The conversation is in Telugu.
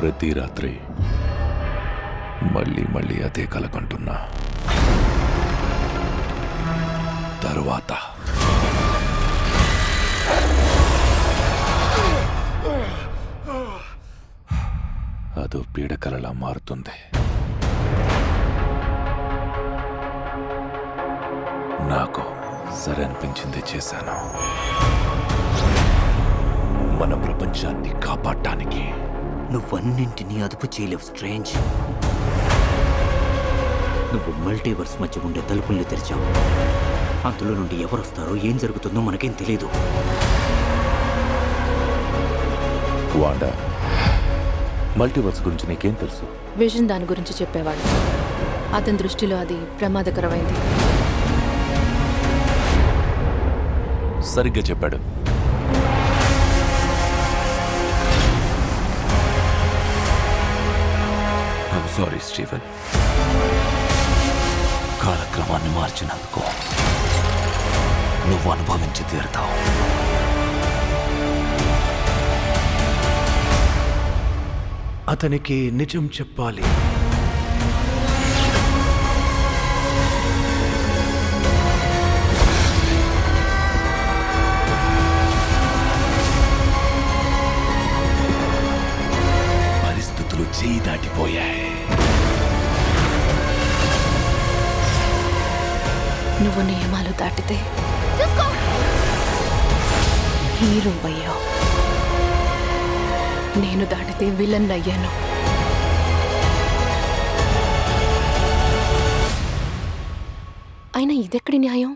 ప్రతి రాత్రి మళ్ళీ మళ్ళీ అదే కలకంటున్నా తరువాత. అదో పీడకలలా మారుతుంది. నాకు సరే అనిపించింది చేశాను. మన ప్రపంచాన్ని కాపాడటానికి నువ్వన్నింటినీ అదుపు చేయలేవు స్ట్రేంజ్. నువ్వు మల్టీవర్స్ మధ్య ఉండే తలుపుల్ని తెరిచావు. అందులో నుండి ఎవరు వస్తారో ఏం జరుగుతుందో మనకేం తెలియదు వాండా మల్టీవర్స్ గురించి నీకేం తెలుసు? విజన్ దాని గురించి చెప్పేవాడు. అతని దృష్టిలో అది ప్రమాదకరమైంది. సరిగ్గా చెప్పాడు. సారీ స్టీఫెన్ కాలక్రమాన్ని మార్చినందుకు నువ్వు అనుభవించి తీరుతావు. అతనికి నిజం చెప్పాలి. చేయి దాటిపోయాయి. నువ్వు నియమాలు దాటితే హీరో అయ్యావు నేను దాటితే విలన్ అయ్యాను. అయినా ఇదెక్కడి న్యాయం?